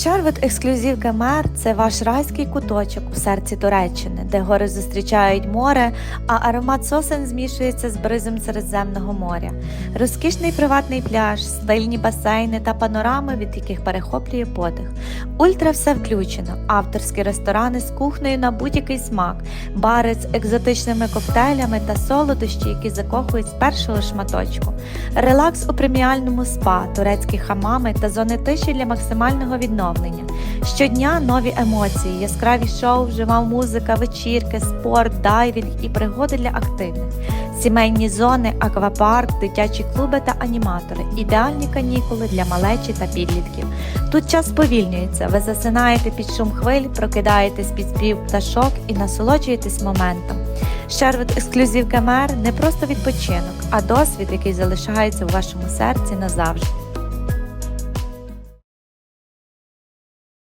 Sherwood Ексклюзив Гамер це ваш райський куточок у серці Туреччини, де гори зустрічають море, а аромат сосен змішується з бризом Середземного моря. Розкішний приватний пляж, стильні басейни та панорами, від яких перехоплює подих. Ультра все включено, авторські ресторани з кухнею на будь-який смак, бари з екзотичними коктейлями та солодощі, які закохують з першого шматочку. Релакс у преміальному спа, турецькі хамами та зони тиші для максимального відновлення. Щодня нові емоції, яскраві шоу, жива музика, вечірки, спорт, дайвінг і пригоди для активних. Сімейні зони, аквапарк, дитячі клуби та аніматори, ідеальні канікули для малечі та підлітків. Тут час сповільнюється, ви засинаєте під шум хвиль, прокидаєтесь під спів пташок і насолоджуєтесь моментом. Sherwood Ексклюзив Камер не просто відпочинок, а досвід, який залишається у вашому серці назавжди.